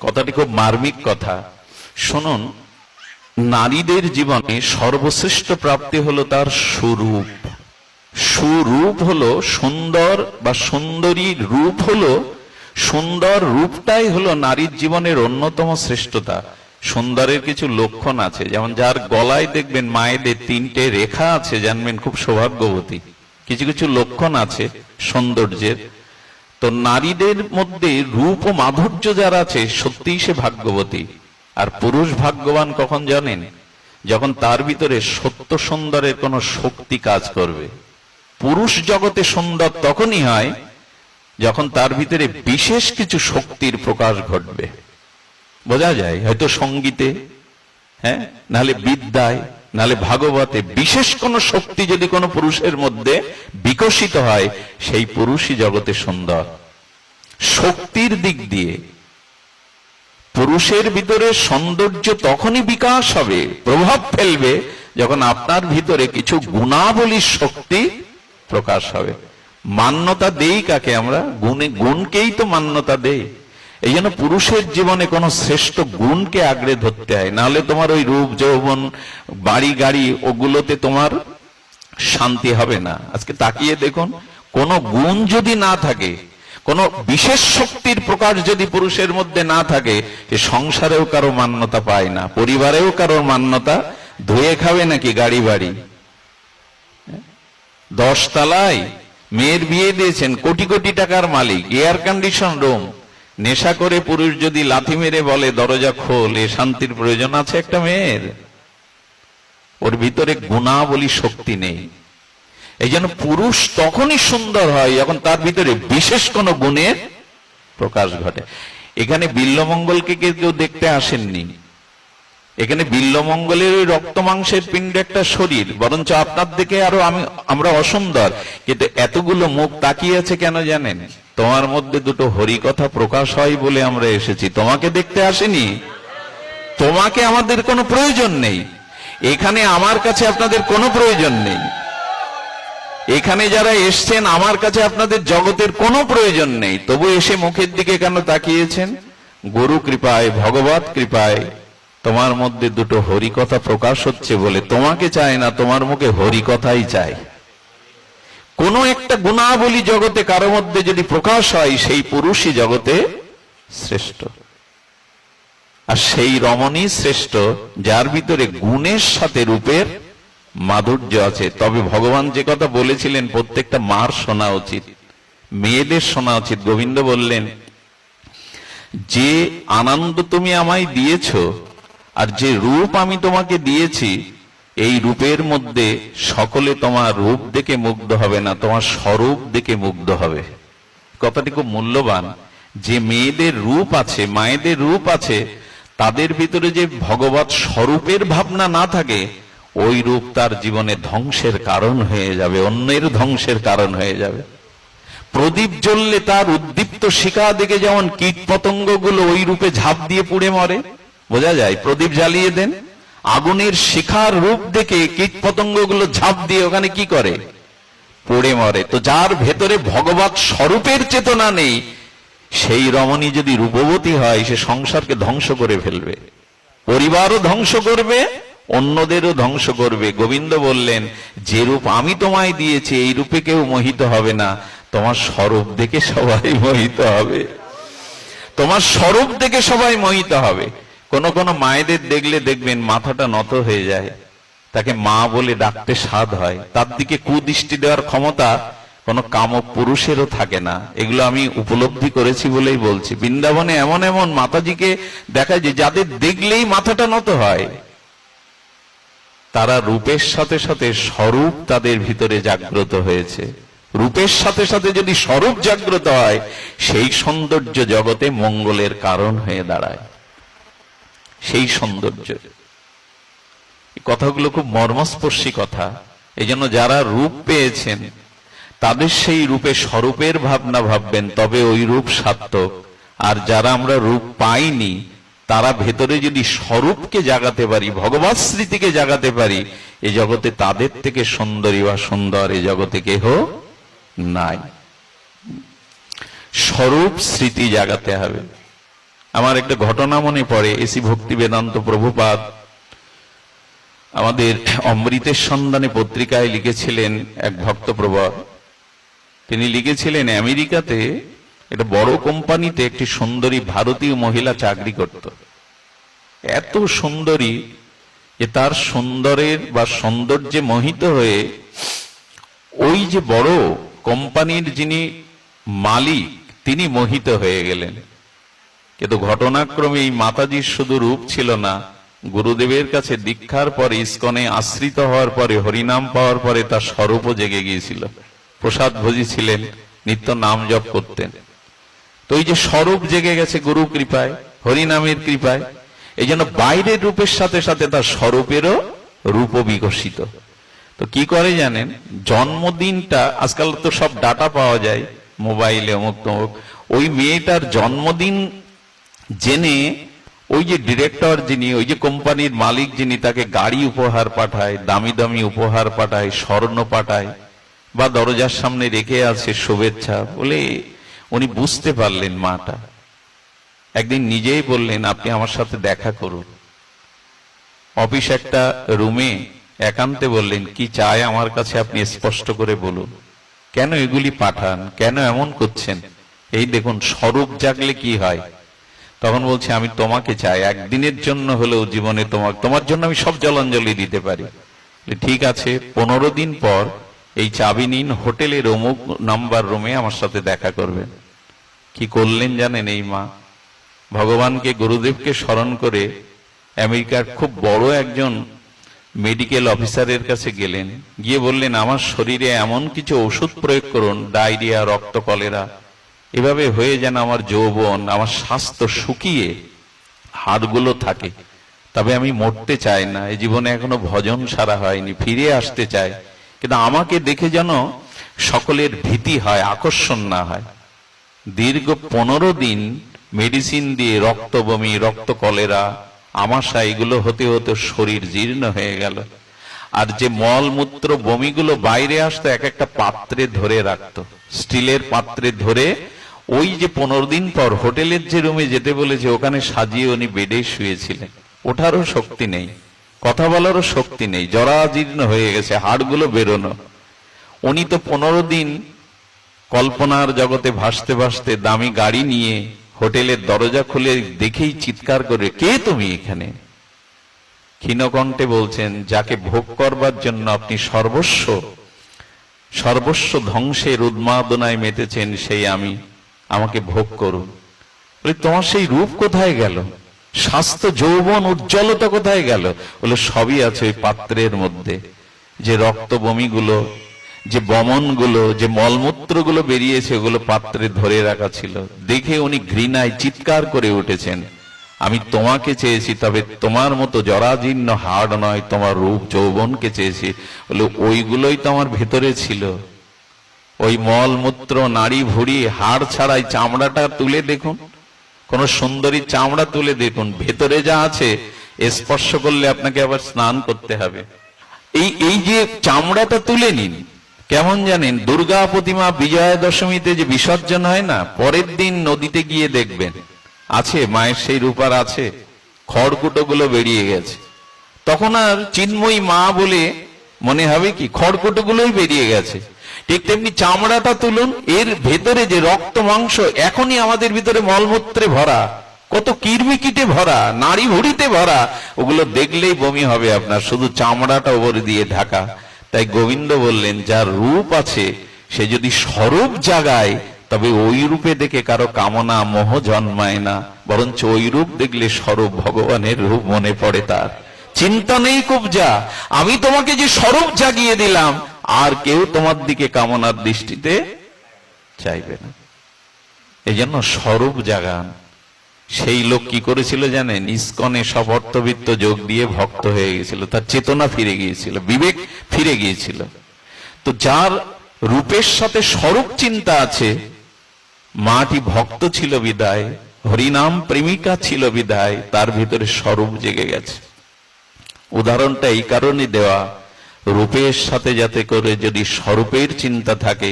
কথাটি খুব মার্মিক কথা। শুনুন, নারীদের জীবনে সর্বশ্রেষ্ঠ প্রাপ্তি হলো তার সুরূপ। সুরূপ হলো সুন্দর বা সুন্দরী রূপ হলো, সুন্দর রূপটাই হলো নারীর জীবনের অন্যতম শ্রেষ্ঠতা। সুন্দরের কিছু লক্ষণ আছে, যেমন যার গলায় দেখবেন মায়েদের তিনটে রেখা আছে, জানবেন খুব সৌভাগ্যবতী। কিছু কিছু লক্ষণ আছে সৌন্দর্যের। তো নারীদের মধ্যে রূপ ও মাধুর্য যার আছে, সত্যিই সে ভাগ্যবতী। আর পুরুষ ভাগ্যবান কখন জানেন? যখন তার ভিতরে সত্য সুন্দরের কোন শক্তি কাজ করবে। পুরুষ জগতে সুন্দর তখনই হয় যখন তার ভিতরে বিশেষ কিছু শক্তির প্রকাশ ঘটবে। বোঝা যায়? হয়তো সঙ্গীতে হ্যাঁ? নাহলে বিদ্যায় নাহলে ভাগবতে বিশেষ কোন শক্তি যদি কোনো পুরুষের মধ্যে বিকশিত হয়, সেই পুরুষই জগতে সুন্দর। শক্তির দিক দিয়ে পুরুষের ভিতরে সৌন্দর্য তখনই বিকাশ হবে, প্রভাব ফেলবে, যখন আপনার ভিতরে কিছু গুণাবলীর শক্তি প্রকাশ হবে। মান্যতা দেই কাকে আমরা? গুণে গুণকেই তো মান্যতা দেই। এই জন্য পুরুষের জীবনে কোনো শ্রেষ্ঠ গুণকে আগড়ে ধরতে হয়। নাহলে তোমার ওই রূপ, যৌবন, বাড়ি, গাড়ি, ওগুলোতে তোমার শান্তি হবে না। আজকে তাকিয়ে দেখুন, কোন গুণ যদি না থাকে, কোন বিশেষ শক্তির প্রকাশ যদি পুরুষের মধ্যে না থাকে, সে সংসারেও কারও মান্যতা পায় না, পরিবারেও কারও মান্যতা ধুয়ে খাবে নাকি গাড়ি বাড়ি? দশ তালায় মেয়ের বিয়ে দিয়েছেন, কোটি কোটি টাকার মালিক এয়ার কন্ডিশন রুম নেশা করে পুরুষ যদি লাথি মেরে বলে, দরজা খোল, এ শান্তির প্রয়োজন আছে একটা মেয়ের? ওর ভিতরে গুণাবলী শক্তি নেই। এই জন্য পুরুষ তখনই সুন্দর হয় যখন তার ভিতরে বিশেষ কোন গুণের প্রকাশ ঘটে। এখানে বিল্লমঙ্গলকে কেউ কেউ দেখতে আসেননি। এখানে বিল্লমঙ্গলের ওই রক্ত মাংসের পিণ্ড একটা শরীর, বরঞ্চ আপনার দিকে আরও আমি আমরা অসুন্দর। কিন্তু এতগুলো মুখ তাকিয়ে আছে কেন জানেন? তোমার মধ্যে দুটো হরিকথা প্রকাশ হয় বলে আমরা এসেছি। তোমাকে দেখতে আসেনি। তোমাকে আমাদের কোনো প্রয়োজন নেই। এখানে আমার কাছে আপনাদের কোনো প্রয়োজন নেই। এখানে যারা এসছেন, আমার কাছে আপনাদের জগতের কোনো প্রয়োজন নেই। তবু এসে মুখের দিকে কেন তাকিয়েছেন? গুরু কৃপায়, ভগবত কৃপায়, তোমার মধ্যে দুটো হরিকথা প্রকাশ হচ্ছে বলে। তোমাকে চায় না, তোমার মুখে হরিকথাই চাই কোন একটা গুণাবলী জগতে কারও মধ্যে যদি প্রকাশ হয়, সেই পুরুষই জগতে শ্রেষ্ঠ। আর সেই রমণী শ্রেষ্ঠ, যার ভিতরে গুণের সাথে রূপের মাধুর্য আছে। তবে ভগবান যে কথা বলেছিলেন, প্রত্যেকটা মার শোনা উচিত, মেয়েদের শোনা উচিত। গোবিন্দ বললেন, যে আনন্দ তুমি আমায় দিয়েছ, আর যে রূপ আমি তোমাকে দিয়েছি এই রূপের মধ্যে সকলে তোমার রূপ দেখে মুগ্ধ হবে না, তোমার স্বরূপ দেখে মুগ্ধ হবে। কথাটি খুব মূল্যবান। যে মেয়েদের রূপ আছে, মায়েদের রূপ আছে, তাদের ভিতরে যে ভগবত স্বরূপের ভাবনা না থাকে, ওই রূপ তার জীবনে ধ্বংসের কারণ হয়ে যাবে, অন্যের ধ্বংসের কারণ হয়ে যাবে। প্রদীপ জ্বললে তার উদ্দীপ্ত শিখা দেখে যেমন কীট পতঙ্গগুলো ওই রূপে ঝাঁপ দিয়ে পুড়ে মরে। বোঝা যায়? প্রদীপ জ্বালিয়ে দেন। আগুনের শিখার রূপ দেখে কীট পতঙ্গগুলো ঝাঁপ দিয়ে ওখানে কি করে? পড়ে মরে। তো যার ভেতরে ভগবত স্বরূপের চেতনা নেই, সেই রমণী যদি রূপবতী হয়, সে সংসারকে ধ্বংস করে ফেলবে। পরিবারও ধ্বংস করবে, অন্যদেরও ধ্বংস করবে। গোবিন্দ বললেন, যে রূপ আমি তোমায় দিয়েছি, এই রূপে কেউ মোহিত হবে না। তোমার স্বরূপ দেখে সবাই মোহিত হবে। তোমার স্বরূপ দেখে সবাই মোহিত হবে। কোন কোন মায়েদের দেখলে দেখবেন মাথাটা নত হয়ে যায়। তাকে মা বলে ডাকতে স্বাদ হয়। তার দিকে কুদৃষ্টি দেওয়ার ক্ষমতা কোন কামক পুরুষেরও থাকে না। এগুলো আমি উপলব্ধি করেছি বলেই বলছি। বৃন্দাবনে এমন এমন মাতাজিকে দেখায় যে যাদের দেখলেই মাথাটা নত হয়। তারা রূপের সাথে সাথে স্বরূপ তাদের ভিতরে জাগ্রত হয়েছে। রূপের সাথে সাথে যদি স্বরূপ জাগ্রত হয়, সেই সৌন্দর্য জগতে মঙ্গলের কারণ হয়ে দাঁড়ায়। সেই সৌন্দর্য। কথাগুলো খুব মর্মস্পর্শী কথা। এই জন্য যারা রূপ পেয়েছেন, তাদের সেই রূপে স্বরূপের ভাবনা ভাববেন, তবে ওই রূপ সার্থক। আর যারা আমরা রূপ পাইনি, তারা ভেতরে যদি স্বরূপকে জাগাতে পারি, ভগবান স্মৃতিকে জাগাতে পারি, এ জগতে তাদের থেকে সুন্দরী বা সুন্দর এ জগতে কেহ নাই। স্বরূপ স্মৃতি জাগাতে হবে। আমার একটা ঘটনা মনে পড়ে এসি ভক্তি বেদান্ত প্রভুপাদ আমাদের অমৃতের সন্ধানে পত্রিকায় লিখেছিলেন এক ভক্ত প্রবর তিনি লিখেছিলেন, আমেরিকাতে একটা বড় কোম্পানিতে একটি সুন্দরী ভারতীয় মহিলা চাকরি করত। এত সুন্দরী যে তার সুন্দরের বা সৌন্দর্যে মোহিত হয়ে ওই যে বড় কোম্পানির যিনি মালিক, তিনি মোহিত হয়ে গেলেন। কিন্তু ঘটনাক্রমে এই মাতাজির শুধু রূপ ছিল না, গুরুদেবের কাছে দীক্ষার পরে ইস্কনে আশ্রিত হওয়ার পরে, হরিনাম পাওয়ার পরে তার স্বরূপও জেগে গিয়েছিল। প্রসাদ ভোজি ছিলেন নিত্য নাম জপ করতেন। তো এই যে স্বরূপ জেগে গেছে গুরু কৃপায়, হরিনামের কৃপায়, এই জন্য বাইরের রূপের সাথে সাথে তার স্বরূপেরও রূপ বিকশিত। তো কি করে জানেন, জন্মদিনটা, আজকাল তো সব ডাটা পাওয়া যায়, মোবাইলে অমুক তমুক, ওই মেয়েটার জন্মদিন জেনে ওই যে ডিরেক্টর যিনি, ওই যে কোম্পানির মালিক যিনি তাকে গাড়ি উপহার পাঠায়, দামি দামি উপহার পাঠায়, স্বর্ণ পাঠায়, বা দরজার সামনে রেখে আছে শুভেচ্ছা, বলে উনি বুঝতে পারলেন মাটা। একদিন নিজেই বললেন, আপনি আমার সাথে দেখা করুন। অফিস একটা রুমে একান্তে বললেন, কি চায় আমার কাছে আপনি স্পষ্ট করে বলুন। কেন এগুলি পাঠান? কেন এমন করছেন? এই দেখুন, স্বরূপ জাগলে কি হয়? তখন বলছে, আমি তোমাকে চাই, একদিনের জন্য হলেও জীবনে তোমার তোমার জন্য আমি সব জলাঞ্জলি দিতে পারি। ঠিক আছে, পনেরো দিন পর এই চাবি নিন, হোটেলের অমুক নাম্বার রুমে আমার সাথে দেখা করবেন। কি করলেন জানেন এই মা? ভগবানকে, গুরুদেবকে স্মরণ করে আমেরিকার খুব বড় একজন মেডিকেল অফিসারের কাছে গেলেন। গিয়ে বললেন, আমার শরীরে এমন কিছু ওষুধ প্রয়োগ করুন, ডায়রিয়া, রক্ত কলেরা এভাবে হয়ে যেন আমার যৌবন, আমার স্বাস্থ্য শুকিয়ে হাড়গুলো থাকে। তবে আমি মরতে চাই না, এই জীবনে এখনও ভজন সারা হয়নি, ফিরে আসতে চাই। কিন্তু আমাকে দেখে যেন সকলের ভীতি হয়, আকর্ষণ না হয়। দীর্ঘ পনেরো দিন মেডিসিন দিয়ে রক্ত বমি রক্ত কলেরা আমাশা এগুলো হতে হতে শরীর জীর্ণ হয়ে গেল। আর যে মলমূত্র বমিগুলো বাইরে আসতো, এক একটা পাত্রে ধরে রাখতো। স্টিলের পাত্রে ধরে ওই যে পনেরো দিন পর হোটেলের যে রুমে যেতে বলেছে, ওখানে সাজিয়ে উনি বেডে শুয়েছিলেন। ওঠারও শক্তি নেই, কথা বলারও শক্তি নেই, জরাজীর্ণ হয়ে গেছে, হাড়গুলো বেরোনো। উনি তো পনেরো দিন কল্পনার জগতে ভাসতে ভাসতে দামি গাড়ি নিয়ে হোটেলের দরজা খুলে দেখেই চিৎকার করে, কে তুমি এখানে? ক্ষীণকণ্ঠে বলছেন, যাকে ভোগ করবার জন্য আপনি সর্বস্ব সর্বস্ব ধ্বংসের উন্মাদনায় মেতেছেন, সেই আমি। আমাকে ভোগ করুন। বলে, তোমার সেই রূপ কোথায় গেল? স্বাস্থ্য, যৌবন, উজ্জ্বলতা কোথায় গেল? বলে সবই আছে ওই পাত্রের মধ্যে। যে রক্ত বমিগুলো যে বমনগুলো, যে মলমূত্রগুলো বেরিয়েছে, ওগুলো পাত্রে ধরে রাখা ছিল। দেখে উনি ঘৃণায় চিৎকার করে উঠেছেন। আমি তোমাকে চেয়েছি, তবে তোমার মতো জরাজীর্ণ হাড় নয়, তোমার রূপ, যৌবনকে চেয়েছি। বলে, ওইগুলোই তো আমার ভেতরে ছিল। ওই মলমূত্র, নাড়ি ভুড়ি, হাড় ছাড়াই চামড়াটা তুলে দেখুন। কোন সুন্দরী চামড়া তুলে দেখুন। ভেতরে যা আছে স্পর্শ করলে আপনাকে আবার স্নান করতে হবে। এই এই যে চামড়াটা তুলে নিন, কেমন জানেন? দুর্গা প্রতিমা বিজয়া দশমীতে যে বিসর্জন হয় না, পরের দিন নদীতে গিয়ে দেখবেন। আছে, মায়ের সেই রূপার আছে খড়কুটো গুলো বেরিয়ে গেছে। তখন আর চিন্ময়ী মা বলে, মনে হবে কি খড়কুটো গুলোই বেরিয়ে গেছে। ঠিক তেমনি চামড়াটা তুলুন, এর ভেতরে যে রক্ত মাংস এখনই আমাদের ভিতরে মলমূত্রে ভরা, কত কিরমিকিটে ভরা, নাড়ি ভুড়িতে ভরা, ওগুলো দেখলেই বমি হবে আপনার, শুধু চামড়াটা ওপরে দিয়ে ঢাকা। তাই গোবিন্দ বললেন, যার রূপ আছে, সে যদি স্বরূপ জাগায়, তবে ওই রূপে দেখে কারও কামনা মোহ জন্মায় না, বরঞ্চ ওই রূপ দেখলে স্বরূপ ভগবানের রূপ মনে পড়ে তার। চিন্তা নেই কুবজা, আমি তোমাকে যে স্বরূপ জাগিয়ে দিলাম আর কেউ তোমার দিকে কামনার দৃষ্টিতে চাইবে না। এই জন্য স্বরূপ জাগান। সেই লোক কি করেছিল জানেন? ইস্কনে সব অর্থবিত্ত যোগ দিয়ে ভক্ত হয়ে গেছিল। তার চেতনা ফিরে গিয়েছিল, বিবেক ফিরে গিয়েছিল। তো যার রূপের সাথে স্বরূপ চিন্তা আছে, মাটি ভক্ত ছিল বিদায়, হরিনাম প্রেমিকা ছিল বিদায়, তার ভিতরে স্বরূপ জেগে গেছে। উদাহরণটা এই কারণে দেওয়া রূপের সাথে যাতে করে যদি স্বরূপের চিন্তা থাকে